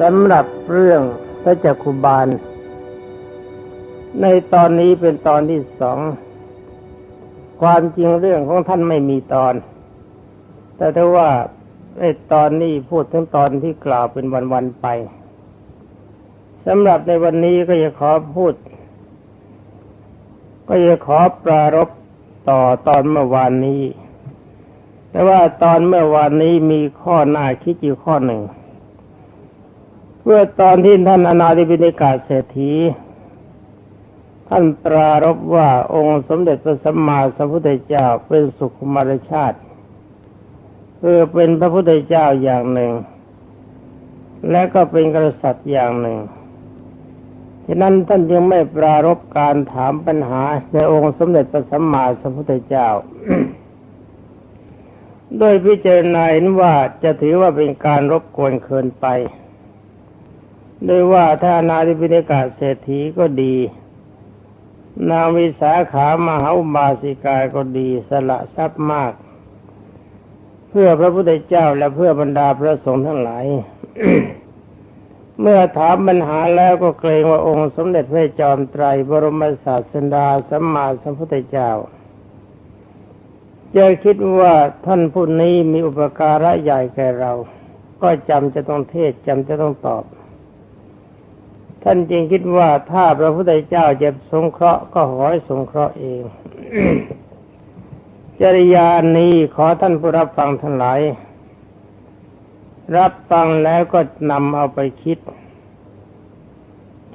สำหรับเรื่องพระจักคุบาล ในตอนนี้เป็นตอนที่สอง ความจริงเรื่องของท่านไม่มีตอน แต่ถ้าว่าไอ้ตอนนี้พูดถึงตอนที่กล่าวเป็นวันๆไปสำหรับในวันนี้ก็จะขอพูด ก็จะขอปรารบต่อตอนเมื่อวานนี้ แต่ว่าตอนเมื่อวานนี้มีข้อหน้าคิดอยู่ข้อหนึ่ง เมื่อตอนที่ท่านอนาธิบิณิกาเศรษฐีท่านปรารบว่าองค์สมเด็จพระสัมมาสัมพุทธเจ้าเป็นสุขุมารชาติคือเป็นพระพุทธเจ้าอย่างหนึ่ง และก็เป็นกษัตริย์อย่างหนึ่งฉะนั้นท่านยังไม่ปรารบการถามปัญหาในองค์สมเด็จพระสัมมาสัมพุทธเจ้า โดยพิจารณาเห็นว่าจะถือว่าเป็นการรบกวนเกินไป โดยว่าถ้านาธิปิฎกาเศรษฐีก็ดี นางวิสาขามหาอุบาสิกาก็ดีสละทรัพย์มาก เพื่อพระพุทธเจ้าและเพื่อบรรดาพระสงฆ์ทั้งหลายเมื่อถามปัญหาแล้วก็เกรงว่าองค์สมเด็จพระจอมไตรบรมศาสดาสัมมาสัมพุทธเจ้าจะคิดว่าท่านผู้นี้มีอุปการะใหญ่แก่เรา ก็จำจะต้องเทศจำจะต้องตอบ ท่านจึงคิดว่าถ้าพระพุทธเจ้าจะสงเคราะห์ก็ขอให้สงเคราะห์เอง จริยานี้ขอท่านผู้รับฟังทั้งหลาย รับฟังแล้วก็นำเอาไปคิด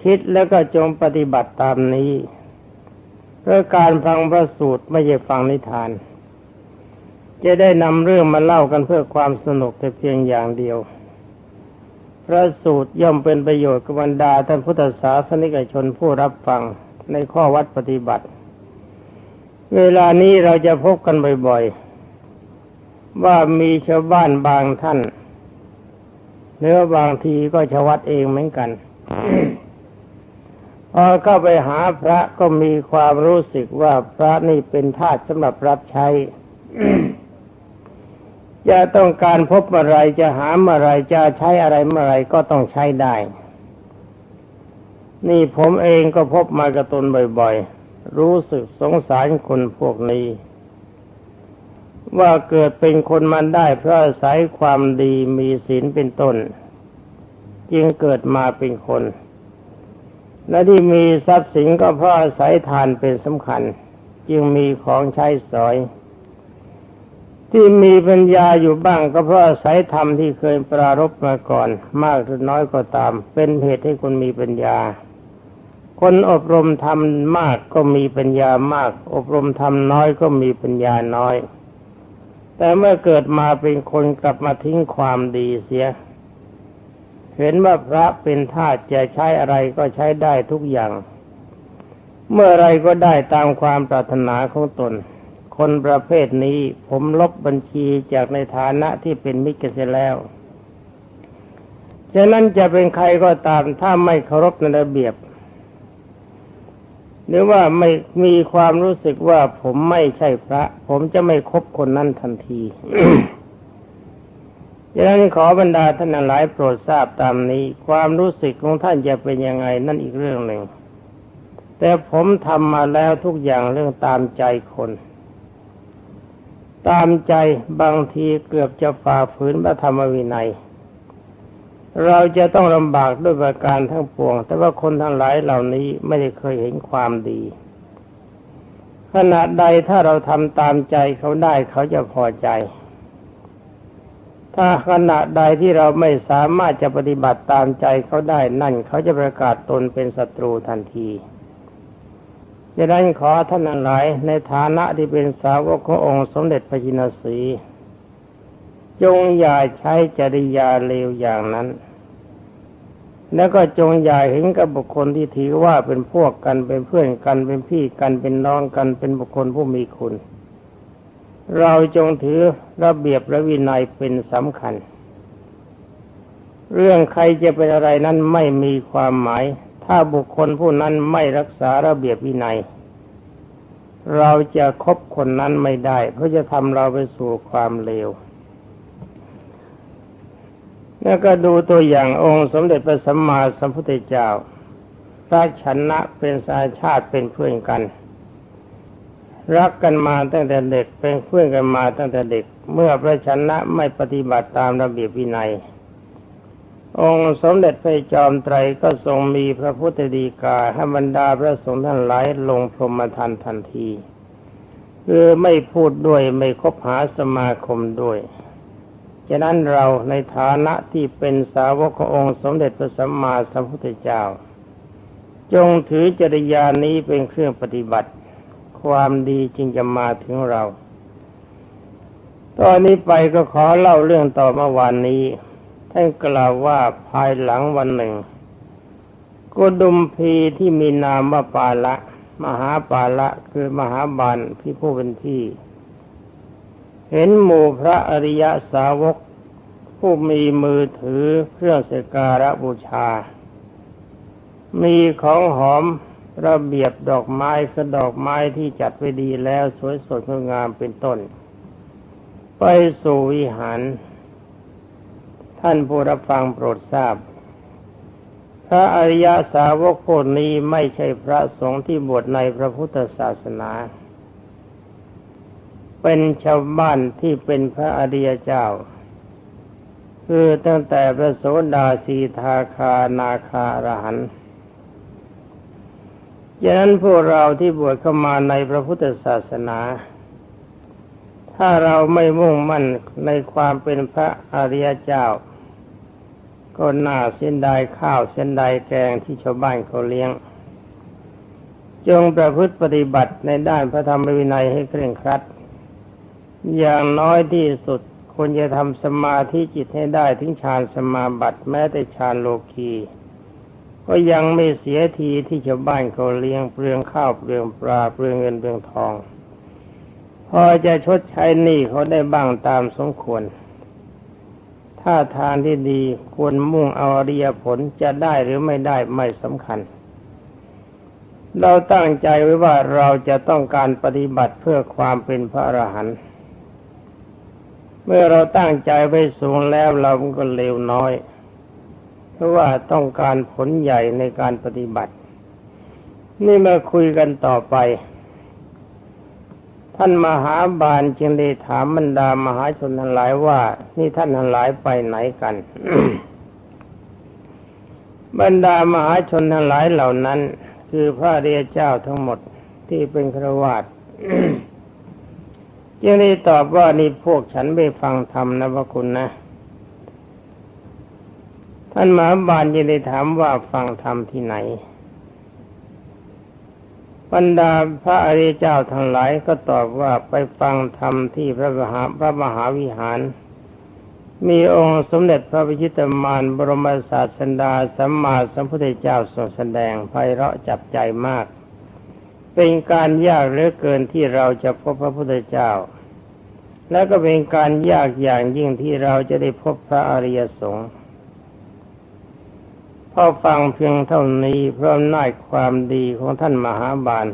คิดแล้วก็จงปฏิบัติตามนี้เพื่อการฟังพระสูตรไม่ใช่ฟังนิทาน จะได้นำเรื่องมาเล่ากันเพื่อความสนุกแต่เพียงอย่างเดียว พระสูตรย่อมเป็นประโยชน์กับบรรดาท่านพุทธศาสนิกชนผู้รับฟังในข้อวัดปฏิบัติ เวลานี้เราจะพบกันบ่อยๆ ว่ามีชาวบ้านบางท่านเนื้อบางทีก็ชวัดเองเหมือนกันพอเข้าไปหาพระก็มีความรู้สึกว่าพระนี่เป็นทาสสำหรับรับใช้ จะต้องการพบอะไรจะหาอะไรจะใช้อะไรเมื่อไรก็ต้องใช้ได้ นี่ผมเองก็พบมากระตุนบ่อยๆ รู้สึกสงสารคนพวกนี้ ว่าเกิดเป็นคนมันได้เพราะอาศัยความดีมีศีลเป็นต้น จึงเกิดมาเป็นคน และที่มีทรัพย์สินก็เพราะอาศัยทานเป็นสำคัญ จึงมีของใช้สอย ที่มีปัญญาอยู่บ้างก็เพราะอาศัยธรรมที่เคยปรารบมาก่อน มากหรือน้อยก็ตาม เป็นเหตุให้คนมีปัญญา คนอบรมธรรมมากก็มีปัญญามาก อบรมธรรมน้อยก็มีปัญญาน้อย แต่เมื่อเกิดมาเป็นคนกลับมาทิ้งความดีเสีย เห็นว่าพระเป็นทาสจะใช้อะไรก็ใช้ได้ทุกอย่าง เมื่อไรก็ได้ตามความปรารถนาของตน คนประเภทนี้ผมลบบัญชีจากในฐานะที่เป็นมิตรกันเสียแล้ว ฉะนั้นจะเป็นใครก็ตามถ้าไม่เคารพในระเบียบ หรือว่าไม่มีความรู้สึกว่าผมไม่ใช่พระ ผมจะไม่คบคนนั้นทันทีฉะนั้นขอบรรดาท่านหลายโปรดทราบตามนี้ ความรู้สึกของท่านจะเป็นยังไงนั่นอีกเรื่องหนึ่ง แต่ผมทำมาแล้วทุกอย่างเรื่องตามใจคน ตามใจบางทีเกือบจะฝ่าฝืนพระธรรมวินัย เราจะต้องลำบากด้วยประการทั้งปวง แต่ว่าคนทั้งหลายเหล่านี้ไม่ได้เคยเห็นความดี ขณะใดถ้าเราทำตามใจเขาได้เขาจะพอใจ ถ้าขณะใดที่เราไม่สามารถจะปฏิบัติตามใจเขาได้นั่น เขาจะประกาศตนเป็นศัตรูทันที ดังนั้นขอท่านหลายในฐานะที่เป็นสาวกขององค์สมเด็จพระจินสีจงอย่าใช้จริยาเลวอย่างนั้น แล้วก็จงอย่าเห็นกับบุคคลที่ถือว่าเป็นพวกกันเป็นเพื่อนกันเป็นพี่กันเป็นน้องกันเป็นบุคคลผู้มีคุณ เราจงถือระเบียบและวินัยเป็นสำคัญ เรื่องใครจะเป็นอะไรนั้นไม่มีความหมาย ถ้าบุคคลผู้นั้นไม่รักษาระเบียบวินัย เราจะคบคนนั้นไม่ได้ เพราะจะทำเราไปสู่ความเลวนแล้วก็ดูตัวอย่างองค์สมเด็จพระสัมมาสัมพุทธเจ้าพระชนะเป็นสายชาติเป็นเพื่อนกัน รักกันมาตั้งแต่เด็กเป็นเพื่อนกันมาตั้งแต่เด็ก เมื่อพระชนะไม่ปฏิบัติตามระเบียบวินัย องค์สมเด็จพระจอมไตรก็ทรงมีพระพุทธดีกาให้บรรดาพระสงฆ์ท่านหลายลงพรหมทันทันทีคือไม่พูดด้วยไม่คบหาสมาคมด้วยฉะนั้นเราในฐานะที่เป็นสาวกขององค์สมเด็จพระสัมมาสัมพุทธเจ้า จงถือจริยานี้เป็นเครื่องปฏิบัติ ความดีจึงจะมาถึงเรา ตอนนี้ไปก็ขอเล่าเรื่องต่อเมื่อวานนี้ ท่านกล่าวว่าภายหลังวันหนึ่งกุดุมพีที่มีนามว่าปาละ มหาปาละคือมหาบาลพี่ผู้เป็นพี่ เห็นหมู่พระอริยสาวก ผู้มีมือถือเครื่องสการะบูชา มีของหอมระเบียบดอกไม้คือดอกไม้ที่จัดไว้ดีแล้วสวยสดงดงามเป็นต้น ไปสู่วิหาร ท่านผู้รับฟังโปรดทราบ พระอริยสาวกคนนี้ไม่ใช่พระสงฆ์ที่บวชในพระพุทธศาสนา เป็นชาวบ้านที่เป็นพระอริยเจ้า คือตั้งแต่พระโสดาสีทาคานาคารหันดังนั้นพวกเราที่บวชเข้ามาในพระพุทธศาสนาถ้าเราไม่มุ่งมั่นในความเป็นพระอริยเจ้า ก็น่าเส้นใดข้าวเส้นใดแกงที่ชาวบ้านเขาเลี้ยง จงประพฤติปฏิบัติในด้านพระธรรมวินัยให้เคร่งครัด อย่างน้อยที่สุดควรจะทำสมาธิจิตให้ได้ถึงฌานสมาบัติแม้แต่ฌานโลกีก็ยังไม่เสียทีที่ชาวบ้านเขาเลี้ยงเปลืองข้าวเปลืองปลาเปลืองเงินเปลืองทอง พอจะชดใช้หนี้เขาได้บ้างตามสมควร ถ้าทางที่ดีควรมุ่งเอาอริยผลจะได้หรือไม่ได้ไม่สำคัญ เราตั้งใจไว้ว่าเราจะต้องการปฏิบัติเพื่อความเป็นพระอรหันต์เมื่อเราตั้งใจไว้สูงแล้วเราก็เร็วน้อย เพราะว่าต้องการผลใหญ่ในการปฏิบัติ นี่มาคุยกันต่อไป ท่านมหาบาลจึงได้ถามบรรดามหาชนทั้งหลายว่า นี่ท่านทั้งหลายไปไหนกัน บรรดามหาชนทั้งหลายเหล่านั้น คือพระเรียเจ้าทั้งหมดที่เป็นครวาตจึงได้ตอบว่านี่พวกฉันไม่ฟังธรรมนะพระคุณนะ ท่านมหาบาลยังได้ถามว่าฟังธรรมที่ไหน บรรดาพระอริยเจ้าทั้งหลายก็ตอบว่าไปฟังธรรมที่พระมหาพระมหาวิหาร มีองค์สมเด็จพระพิชิตมารบรมศาสดาสัมมาสัมพุทธเจ้าทรงแสดงไพเราะจับใจมาก เป็นการยากเหลือเกินที่เราจะพบพระพุทธเจ้า และก็เป็นการยากอย่างยิ่งที่เราจะได้พบพระอริยสงฆ์ อฟังเพียงเท่านี้เพราะน่ายความดีของท่านมหาบาล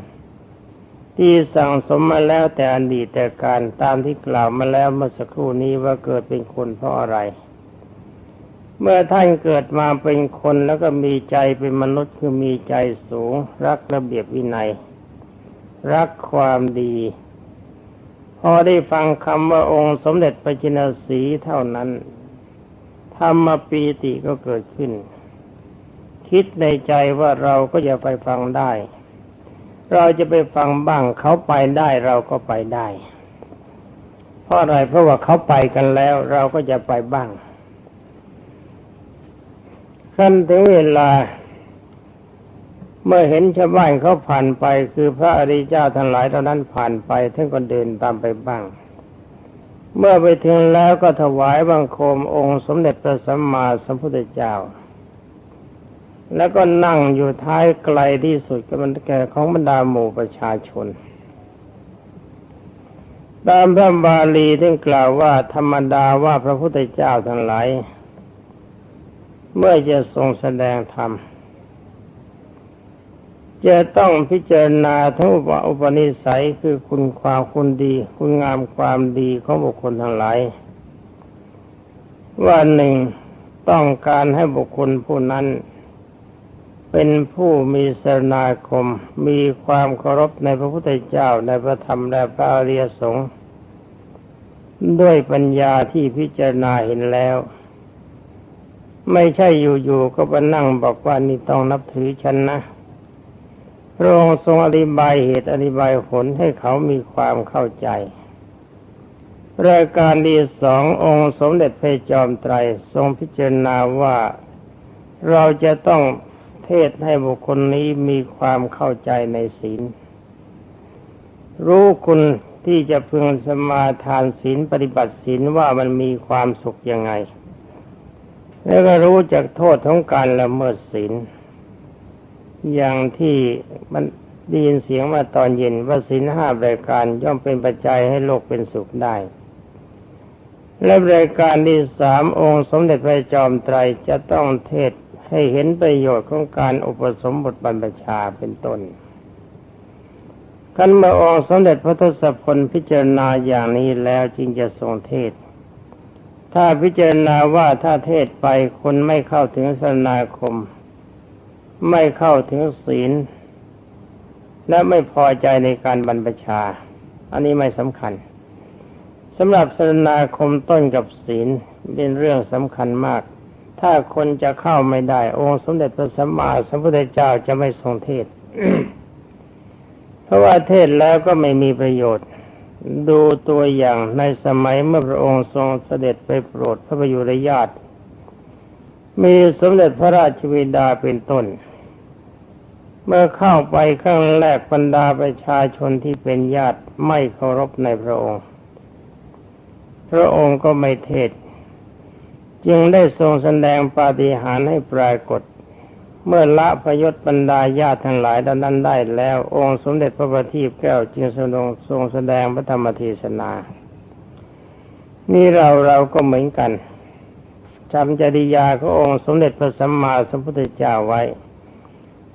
ที่สั่งสมมาแล้วแต่อดีตแต่การตามที่กล่าวมาแล้วเมื่อสักครู่นี้ว่าเกิดเป็นคนเพราะอะไร เมื่อท่านเกิดมาเป็นคนแล้วก็มีใจเป็นมนุษย์คือมีใจสูง รักระเบียบวินัย รักความดี พอได้ฟังคำว่าองค์สมเด็จพระจินสีเท่านั้นธรรมปีติก็เกิดขึ้น คิดในใจว่าเราก็จะไปฟังได้ เราจะไปฟังบ้างเขาไปได้เราก็ไปได้ เพราะอะไรเพราะว่าเขาไปกันแล้ว เราก็จะไปบ้างขั้นถึงเวลา เมื่อเห็นชาวบ้านเขาผ่านไป คือพระอริยเจ้าทั้งหลายเหล่านั้นผ่านไปท่านก็เดินตามไปบ้าง เมื่อไปถึงแล้วก็ถวายบังคมองค์สมเด็จพระสัมมาสัมพุทธเจ้า แล้วก็นั่งอยู่ท้ายไกลที่สุดกับมันแก่ของบรรดาหมู่ประชาชน ตามพระบาลีที่กล่าวว่าธรรมดาว่าพระพุทธเจ้าทั้งหลายเมื่อจะทรงแสดงธรรม จะต้องพิจารณาทั้งอุปนิสัยคือคุณความคุณดี คุณงามความดีของบุคคลทั้งหลาย ว่าหนึ่งต้องการให้บุคคลผู้นั้น เป็นผู้มีสรณาคม มีความเคารพในพระพุทธเจ้าในพระธรรมและพระอริยสงฆ์ด้วยปัญญาที่พิจารณาเห็นแล้ว ไม่ใช่อยู่ๆก็มานั่งบอกว่านี่ต้องนับถือฉันนะพระองค์ทรงอธิบายเหตุอธิบายผลให้เขามีความเข้าใจรายการที่สององค์สมเด็จพระจอมไตรทรงพิจารณาว่าเราจะต้อง เทศให้บุคคลนี้มีความเข้าใจในศีล รู้คุณที่จะพึงสมาทานศีลปฏิบัติศีลว่ามันมีความสุขยังไง แล้วก็รู้จักโทษของการละเมิดศีล อย่างที่มันได้ยินเสียงมาตอนเย็นว่าศีลห้ารายการย่อมเป็นปัจจัยให้โลกเป็นสุขได้ และรายการที่สามองค์สมเด็จพระจอมไตรจะต้องเทศ ให้เห็นประโยชน์ของการอุปสมบทบรรพชาเป็นต้นขันมาองค์สมเด็จพระทศพลพิจารณาอย่างนี้แล้วจึงจะทรงเทศ ถ้าพิจารณาว่าถ้าเทศไปคนไม่เข้าถึงสนาคม ไม่เข้าถึงศีล และไม่พอใจในการบรรพชา อันนี้ไม่สำคัญสำหรับสนาคมต้นกับศีลเป็นเรื่องสำคัญมาก ถ้าคนจะเข้าไม่ได้ องค์สมเด็จพระสัมมาสัมพุทธเจ้าจะไม่ทรงเทศ เพราะว่าเทศแล้วก็ไม่มีประโยชน์ ดูตัวอย่างในสมัยเมื่อพระองค์ทรงเสด็จไปโปรดพระประยุรญาติ มีสมเด็จพระราชวิดาเป็นต้น เมื่อเข้าไปข้างแรกบรรดาประชาชนที่เป็นญาติไม่เคารพในพระองค์ พระองค์ก็ไม่เทศ จึงได้ทรงแสดงปาฏิหาริย์ให้ปรากฏ เมื่อละพยศบรรดาญาติทั้งหลายดังนั้นได้แล้ว องค์สมเด็จพระบัณฑิตแก้วจึงทรงทรงแสดงพระธรรมเทศนา นี่เราเราก็เหมือนกันจำจริยาขององค์สมเด็จพระสัมมาสัมพุทธเจ้าไว้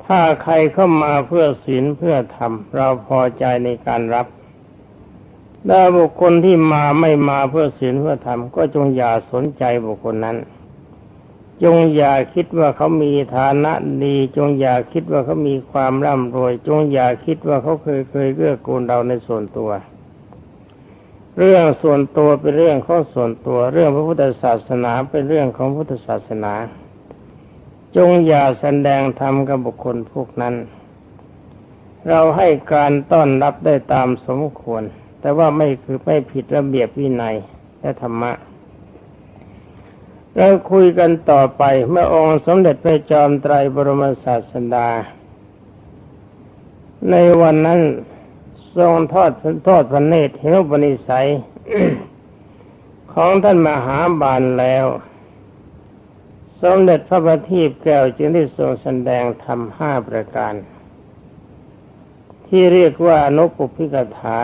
ถ้าใครเข้ามาเพื่อศีลเพื่อธรรมเราพอใจในการรับ ถ้าบุคคลที่มาไม่มาเพื่อศีลเพื่อธรรมก็จงอย่าสนใจบุคคลนั้น จงอย่าคิดว่าเขามีฐานะดี จงอย่าคิดว่าเขามีความร่ำรวย จงอย่าคิดว่าเขาเคยเคยเกื้อกูลเราในส่วนตัว เรื่องส่วนตัวเป็นเรื่องของส่วนตัว เรื่องพระพุทธศาสนาเป็นเรื่องของพุทธศาสนา จงอย่าแสดงธรรมกับบุคคลพวกนั้น เราให้การต้อนรับได้ตามสมควร แต่ว่าไม่คือไม่ผิดระเบียบวินัยและธรรมะเราคุยกันต่อไปเมื่อองค์สมเด็จพระจอมไตรบรมศาสดา ในวันนั้นทรงทอดทอดพระเนตรเห็นปนิสัย ของท่านมหาบาลแล้ว สมเด็จพระบัณฑิตแก้วจึงได้ทรงแสดงธรรมห้าประการ ที่เรียกว่านุปุพิกถา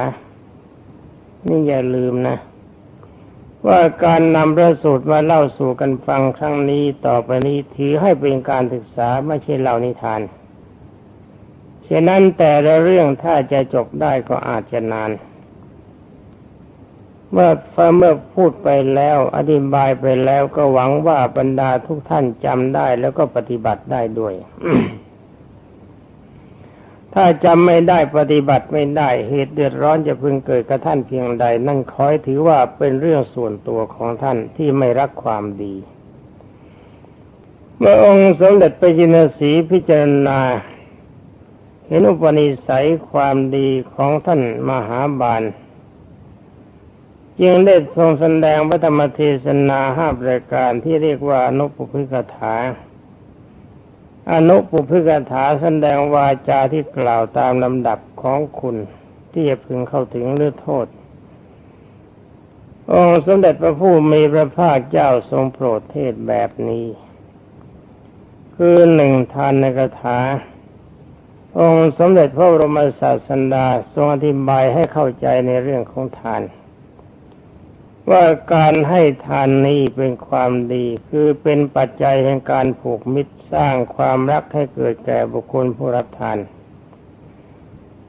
นี่อย่าลืมนะ ว่าการนำพระสูตรมาเล่าสู่กันฟังครั้งนี้ต่อไปนี้ถือให้เป็นการศึกษาไม่ใช่เล่านิทานฉะนั้นแต่ละเรื่องถ้าจะจบได้ก็อาจจะนาน เมื่อเมื่อพูดไปแล้ว อธิบายไปแล้วก็หวังว่าบรรดาทุกท่านจำได้แล้วก็ปฏิบัติได้ด้วย ถ้าจำไม่ได้ปฏิบัติไม่ได้เหตุเดือดร้อนจะพึงเกิดกับท่านเพียงใด นั่นคอยถือว่าเป็นเรื่องส่วนตัวของท่านที่ไม่รักความดี เมื่อองค์สมเด็จไปจินสีพิจารณา เห็นอุปนิสัยความดีของท่านมหาบาลจึงได้ทรงแสดงพระธรรมเทศนาห้าประการที่เรียกว่านุปพิกถา อนุปุพิกถาแสดงวาจาที่กล่าวตามลำดับของคุณที่จะพึงเข้าถึงหรือโทษ องสมเด็จพระผู้มีพระภาคเจ้าทรงโปรดเทศแบบนี้ คือหนึ่งทานในกถา องสมเด็จพระบรมศาสดาทรงอธิบายให้เข้าใจในเรื่องของทาน ว่าการให้ทานนี้เป็นความดีคือเป็นปัจจัยแห่งการผูกมิตร สร้างความรักให้เกิดแก่บุคคลผู้รับทาน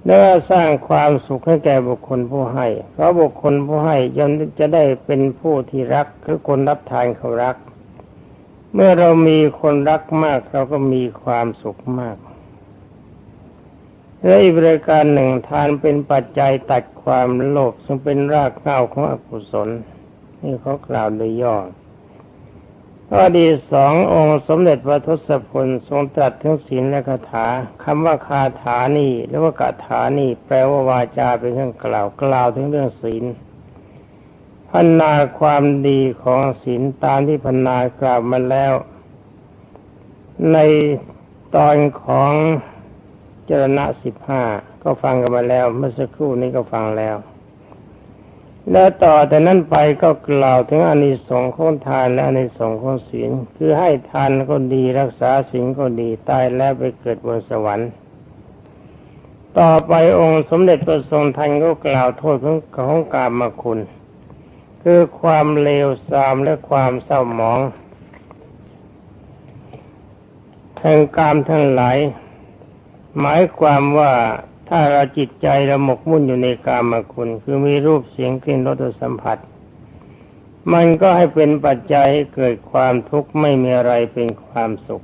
และสร้างความสุขให้แก่บุคคลผู้ให้ เพราะบุคคลผู้ให้ย่อมจะได้เป็นผู้ที่รักคือคนรับทานเขารัก เมื่อเรามีคนรักมากเราก็มีความสุขมากและอีกบริการหนึ่งทานเป็นปัจจัยตัดความโลภซึ่งเป็นรากเหง้าของอกุศลนี่เขากล่าวโดยย่อ ข้อดีสององค์สมเด็จพระทศพลทรงตรัสถึงศีลและคาถาคำว่าคาถานี่หรือว่าคาถานี่แปลว่าวาจาเป็นเครื่องกล่าวกล่าวถึงเรื่องศีลพันนาความดีของศีลตามที่พันนากล่าวมาแล้ว ในตอนของจรณะสิบห้าก็ฟังกันมาแล้ว เมื่อสักครู่นี้ก็ฟังแล้ว แล้วต่อแต่นั้นไปก็กล่าวถึงอนิสงส์ของทานและอนิสงส์ของศีล คือให้ทานก็ดีรักษาศีลก็ดีตายแล้วไปเกิดบนสวรรค์ ต่อไปองค์สมเด็จพระทรงทันก็กล่าวโทษของของกามคุณ คือความเลวทรามและความเศร้าหมองแห่งกามทั้งหลาย หมายความว่า ถ้าเราจิตใจเราหมกมุ่นอยู่ในกามคุณ คือมีรูปเสียงกลิ่นรสสัมผัส มันก็ให้เป็นปัจจัยให้เกิดความทุกข์ไม่มีอะไรเป็นความสุข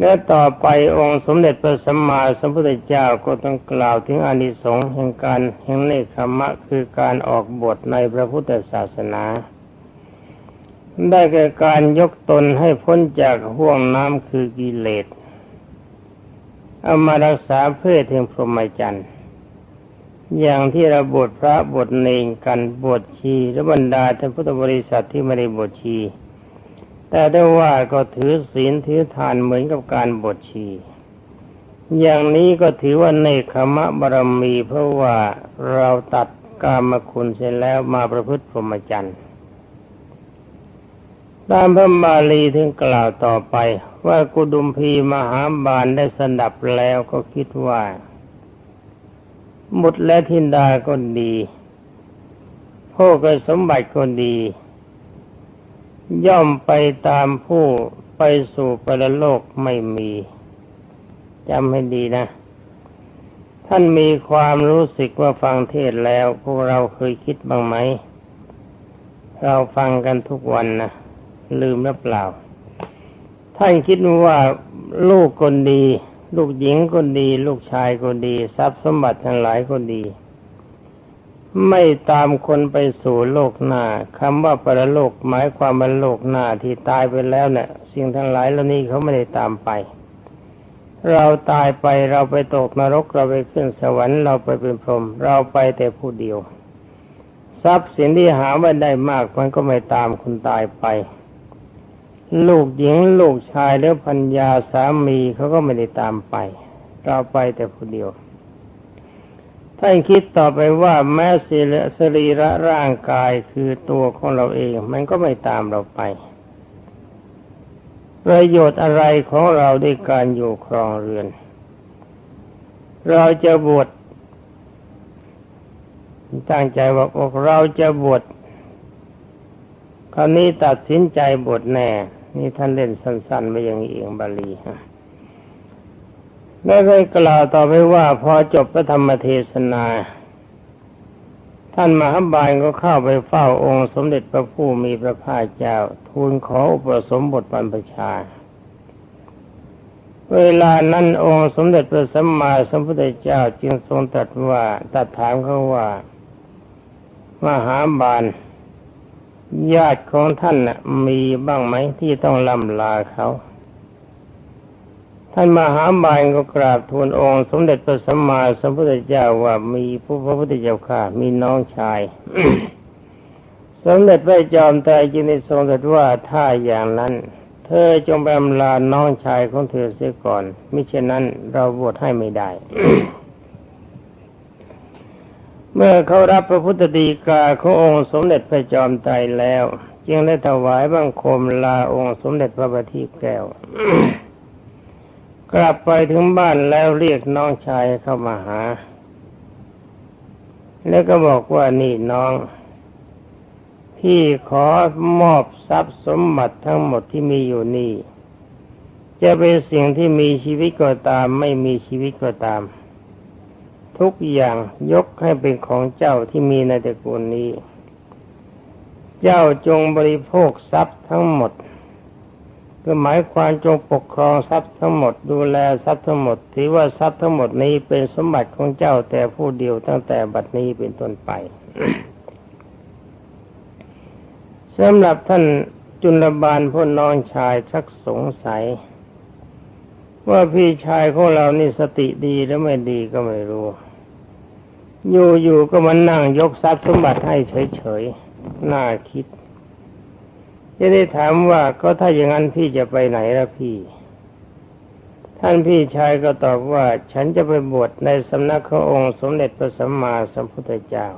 และต่อไปองค์สมเด็จพระสัมมาสัมพุทธเจ้าก็ต้องกล่าวถึงอานิสงส์แห่งการแห่งเนคขมะคือการออกบทในพระพุทธศาสนา ได้แก่การยกตนให้พ้นจากห่วงน้ำคือกิเลส เอามารักษาเพื่อถึงพรหมจรรย์อย่างที่เราบวชพระบวชเนงกันบวชชีและบรรดาท่านพุทธบริษัทที่ไม่ได้บวชชี แต่ได้ว่าก็ถือศีลถือทานเหมือนกับการบวชชี อย่างนี้ก็ถือว่าในขมะบารมีเพราะว่าเราตัดกามคุณเสร็จแล้วมาประพฤติพรหมจรรย์ ตามพระบาลีถึงกล่าวต่อไป ว่ากุดุมพีมหาบาลได้สนับแล้วก็คิดว่า มุดและทินดาก็ดีพวกสมบัติก็ดี ย่อมไปตามผู้ไปสู่ปรโลกไม่มีจำให้ดีนะ ท่านมีความรู้สึกว่าฟังเทศแล้วพวกเราเคยคิดบ้างไหม เราฟังกันทุกวันนะ ลืมหรือเปล่า ท่านคิดว่าลูกคนดี ลูกหญิงคนดี ลูกชายคนดี ทรัพย์สมบัติทั้งหลายคนดี ไม่ตามคนไปสู่โลกหน้าคำว่าปรโลกหมายความว่าโลกหน้าที่ตายไปแล้วเนะ่ยสิ่งทั้งหลายเหล่านี้เขาไม่ได้ตามไปเราตายไปเราไปตกนรกเราไปขึ้นสวรรค์เราไปเป็นพรหมเราไปแต่ผู้เดียว ทรัพย์สินที่หาไว้ได้มากมันก็ไม่ตามคุณตายไป ลูกหญิงลูกชายหรือพัญญาสามีเขาก็ไม่ได้ตามไป เราไปแต่ผู้เดียวท่านคิดต่อไปว่าแม้สรีระร่างกายคือตัวของเราเอง มันก็ไม่ตามเราไป ประโยชน์อะไรของเราด้วยการอยู่ครองเรือน เราจะบวชตั้งใจว่าเราจะบวชคราวนี้ตัดสินใจบวชแน่ นี่ท่านเล่นสั้นๆไปอย่างนี้เองบาลีฮะแล้ได้กล่าวต่อไปว่าพอจบพระธรรมเทศนา ท่านมหาบาลก็เข้าไปเฝ้าองค์สมเด็จพระผู้มีพระภาคเจ้า ทูลขออุปสมบทบรรพชา เวลานั้นองค์สมเด็จพระสัมมาสัมพุทธเจ้าจึงทรงตรัสว่าตัดถามเขาว่า มหาบาล ญาติของท่านนะมีบ้างไหมที่ต้องล่ำลาเขาท่านมหาบาลก็กราบทูลองค์ สมเด็จพระสัมมาสัมพุทธเจ้าว่ามีผู้พระพุทธเจ้าค่ะ มีน้องชาย สมเด็จพระจอมไตรจึงได้ทรงตรัสว่าถ้าอย่างนั้น เธอจงไปอำลาน้องชายของเธอเสียก่อน มิเช่นนั้นเราบวชให้ไม่ได้ เมื่อเขารับพระพุทธดีกาขององค์สมเด็จพระจอมไตรแล้ว จึงได้ถวายบังคมลาองค์สมเด็จพระบัณฑิตแก้ว กลับไปถึงบ้านแล้วเรียกน้องชายเข้ามาหา แล้วก็บอกว่านี่น้อง พี่ขอมอบทรัพย์สมบัติทั้งหมดที่มีอยู่นี่ จะเป็นสิ่งที่มีชีวิตก็ตาม ไม่มีชีวิตก็ตาม ทุกอย่างยกให้เป็นของเจ้าที่มีในตระกูลนี้ เจ้าจงบริโภคทรัพย์ทั้งหมดก็หมายความจงปกครองทรัพย์ทั้งหมดดูแลทรัพย์ทั้งหมดถือว่าทรัพย์ทั้งหมดนี้เป็นสมบัติของเจ้าแต่ผู้เดียวตั้งแต่บัดนี้เป็นต้นไปสำหรับท่านจุลบาลพ่อน้องชายชักสงสัย ว่าพี่ชายของเรานี่สติดีหรือไม่ดีก็ไม่รู้ อยู่ๆก็มานั่งยกทรัพย์สมบัติให้เฉยๆน่าคิดจะได้ถามว่าก็ถ้าอย่างนั้นพี่จะไปไหนล่ะพี่ ท่านพี่ชายก็ตอบว่า ฉันจะไปบวชในสำนักขององค์ สมเด็จพระสัมมาสัมพุทธเจ้า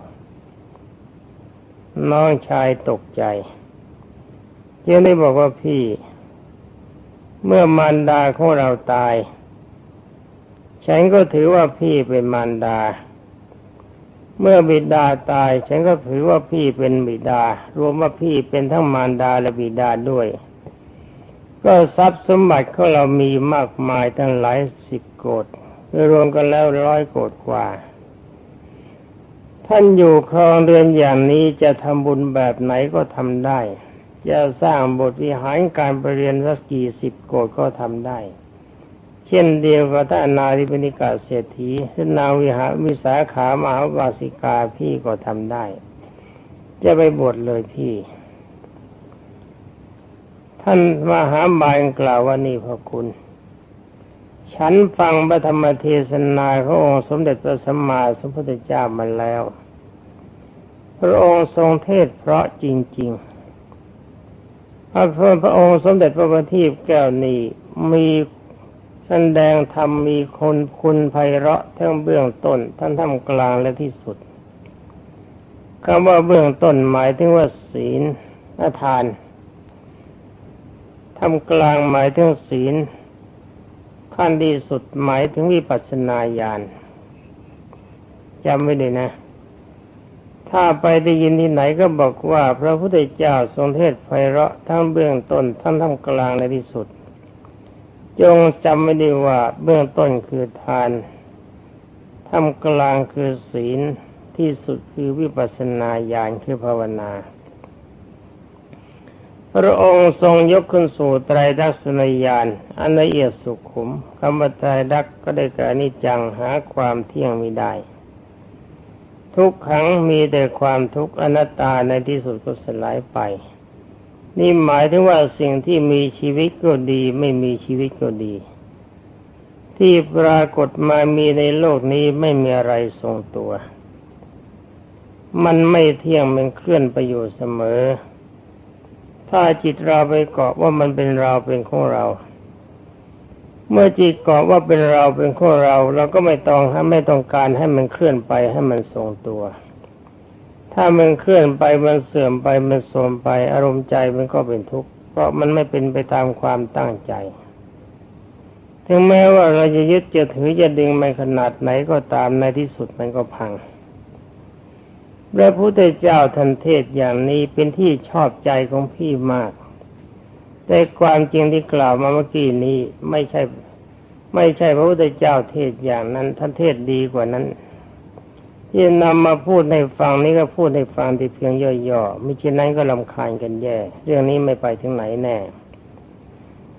น้องชายตกใจยังได้บอกว่าพี่ เมื่อมารดาของเราตาย ฉันก็ถือว่าพี่เป็นมารดา เมื่อบิดาตายฉันก็ถือว่าพี่เป็นบิดา รวมว่าพี่เป็นทั้งมารดาและบิดาด้วย ก็ทรัพย์สมบัติของเรามีมากมายทั้งหลายสิบโกดรวมกันแล้วร้อยโกดกว่า ท่านอยู่ครองเรือนอย่างนี้จะทำบุญแบบไหนก็ทำได้ จะสร้างบทวิหารการไปเรียนสักกี่สิบโกดก็ทำได้ เช่นเดียวกับท่านนาธิปนิกาเศรษฐีท่านนาวิหารวิสาขามหาวาสิกาพี่ก็ทำได้ จะไปบวชเลยพี่ ท่านมหาบาลกล่าวว่านี่พระคุณ ฉันฟังพระธรรมเทศนาขององค์สมเด็จพระสัมมาสัมพุทธเจ้ามาแล้ว พระองค์ทรงเทศเพราะจริง ๆพระพระองค์สมเด็จพระบัณฑิตแก้วนี้มี แสดงธรรมมีคนคุณไพเราะทั้งเบื้องต้นทั้งท่ามกลางและที่สุดคำว่าเบื้องต้นหมายถึงว่าศีลทานทำกลางหมายถึงศีลขั้นดีสุดหมายถึงวิปัสสนาญาณจำไว้เลยนะ ถ้าไปได้ยินที่ไหนก็บอกว่า พระพุทธเจ้าทรงเทศไพเราะทั้งเบื้องต้นทั้งท่ามกลางในที่สุด จงจำไม่ได้ว่าเบื้องต้นคือทานท่ามกลางคือศีลที่สุดคือวิปัสสนาญาณคือภาวนา พระองค์ทรงยกขึ้นสู่ไตรดักษนญาณอันละเอียดสุขุมคำว่าไตรดักก็ได้แก่นิจังหาความเที่ยงไม่ได้ ทุกขังมีแต่ความทุกข์อนัตตาในที่สุดก็สลายไป นี่หมายถึงว่าสิ่งที่มีชีวิตก็ดี ไม่มีชีวิตก็ดี ที่ปรากฏมามีในโลกนี้ไม่มีอะไรทรงตัว มันไม่เที่ยงมันเคลื่อนไปอยู่เสมอ ถ้าจิตเราไปเกาะว่ามันเป็นเราเป็นของเรา เมื่อจิตเกาะว่าเป็นเราเป็นของเรา เราก็ไม่ต้องไม่ต้องการให้มันเคลื่อนไปให้มันทรงตัว ถ้ามันเคลื่อนไปมันเสื่อมไปมันโทรมไป อารมณ์ใจมันก็เป็นทุกข์เพราะมันไม่เป็นไปตามความตั้งใจ ถึงแม้ว่าเราจะยึดจะถือจะดึงมันขนาดไหนก็ตามในที่สุดมันก็พังพระพุทธเจ้าทันเทศอย่างนี้เป็นที่ชอบใจของพี่มาก แต่ความจริงที่กล่าวมาเมื่อกี้นี้ไม่ใช่ ไม่ใช่พระพุทธเจ้าเทศอย่างนั้นท่านเทศดีกว่านั้น ที่นำมาพูดในฟังนี้ก็พูดในฟังที่เพียงย่อๆม่เช่นนั้นก็ลำคาญกันแย่ เรื่องนี้ไม่ไปถึงไหนแน่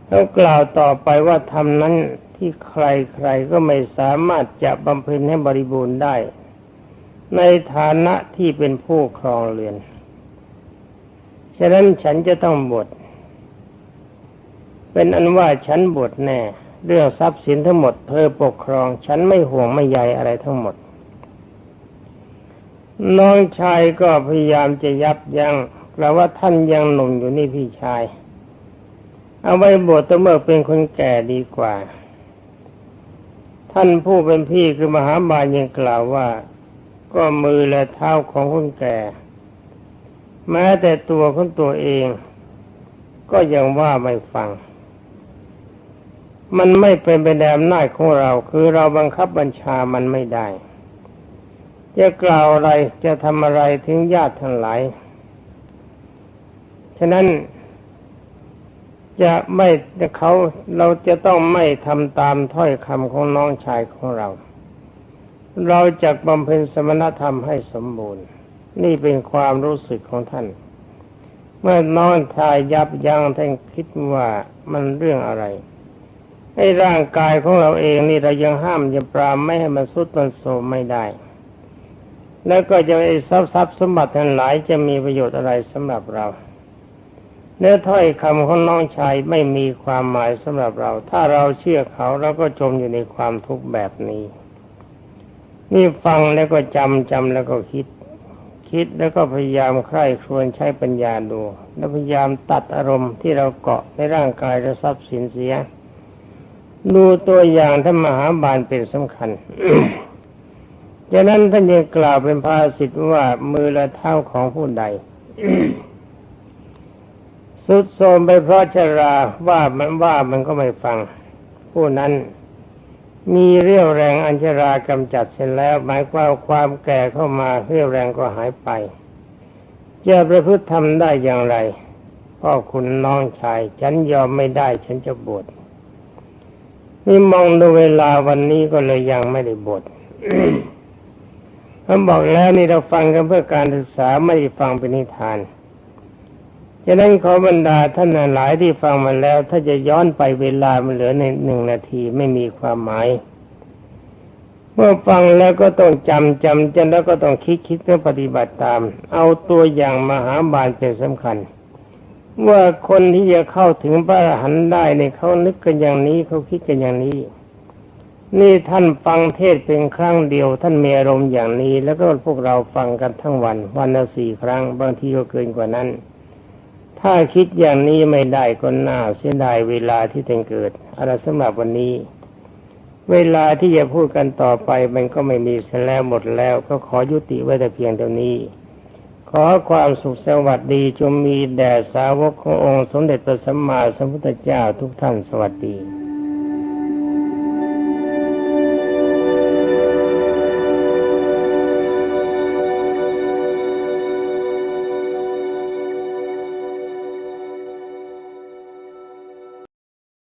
แล้วกล่าวต่อไปว่าทำนั้นที่ใครๆก็ไม่สามารถจะบำเพ็ญให้บริบูรณ์ได้ ในฐานะที่เป็นผู้ครองเรือน ฉะนั้นฉันจะต้องบวชเป็นอันว่าฉันบวชแน่ เรื่องทรัพย์สินทั้งหมดเธอปกครอง ฉันไม่ห่วงไม่ใยอะไรทั้งหมด น้องชายก็พยายามจะยับยัง้งกล่าวว่าท่านยังหนุ่มอยู่นี่พี่ชาย เอาไว้บวชต้งเมื่อเป็นคนแก่ดีกว่า ท่านผู้เป็นพี่คือมหาบาลยังกล่าวว่า ก็มือและเท้าของคนแก่ แม้แต่ตัวของตัวเอง ก็ยังว่าไม่ฟัง มันไม่เป็นไปในอำนาของเรา คือเราบังคับบัญชามันไม่ได้ จะกล่าวอะไรจะทำอะไรถึงญาติทั้งหลาย ฉะนั้นจะไม่เขาเราจะต้องไม่ทำตามถ้อยคำของน้องชายของเรา เราจะบำเพ็ญสมณธรรมให้สมบูรณ์ นี่เป็นความรู้สึกของท่าน เมื่อน้องชายยับยั้งท่านคิดว่ามันเรื่องอะไรไอ้ร่างกายของเราเองนี่เรายังห้ามยังปรามไม่ให้มันสุดมันโทมไม่ได้ แล้วก็จะไอ้ทรัพย์ทรัพย์สมบัติทั้งหลายจะมีประโยชน์อะไรสำหรับเราเนื้อถ้อยคำของน้องชายไม่มีความหมายสำหรับเรา ถ้าเราเชื่อเขาเราก็จมอยู่ในความทุกข์แบบนี้ นี่ฟังแล้วก็จำจำแล้วก็คิด คิดแล้วก็พยายามใคร่ครวญใช้ปัญญาดู แล้วพยายามตัดอารมณ์ที่เราเกาะในร่างกายและทรัพย์สินเสีย ดูตัวอย่างท่านมหาบาลเป็นสำคัญ ดังนั้นท่านยังกล่าวเป็นภาษิตว่ามือและเท้าของผู้ใดสุดโทมไปเพราะชราว่ามันว่ามันก็ไม่ฟัง ผู้นั้น มีเรี่ยวแรงอัญชรากำจัดเสร็จแล้ว หมายความความแก่เข้ามาเรี่ยวแรงก็หายไปจะประพฤติทำได้อย่างไรพ่อคุณน้องชาย ฉันยอมไม่ได้ ฉันจะบวชนี่มองดูเวลาวันนี้ก็เลยยังไม่ได้บวช ผมบอกแล้วนี่เราฟังกันเพื่อการศึกษาไม่ได้ฟังเป็นนิทานฉะนั้นขอบรรดาท่านหลายที่ฟังมาแล้ว ถ้าจะย้อนไปเวลามันเหลือในหนึ่งนาทีไม่มีความหมาย เมื่อฟังแล้วก็ต้องจำจำจนแล้วก็ต้องคิดคิดเพื่อปฏิบัติตาม เอาตัวอย่างมหาบาลเป็นสำคัญ ว่าคนที่จะเข้าถึงพระอรหันต์ได้เนี่ยเขานึกกันอย่างนี้เขาคิดกันอย่างนี้ นี่ท่านฟังเทศเป็นครั้งเดียว ท่านมีอารมณ์อย่างนี้ แล้วก็พวกเราฟังกันทั้งวัน วันละสี่ครั้ง บางทีก็เกินกว่านั้น ถ้าคิดอย่างนี้ไม่ได้ก็น่าเสียดายเวลาที่เต็งเกิดอะไรสำหรับวันนี้ เวลาที่จะพูดกันต่อไปมันก็ไม่มีเสียแล้วหมดแล้ว ก็ขอยุติไว้แต่เพียงเท่านี้ ขอความสุขสวัสดีจงมีแด่สาวกขององค์ สมเด็จพระสัมมาสัมพุทธเจ้าทุกท่านสวัสดี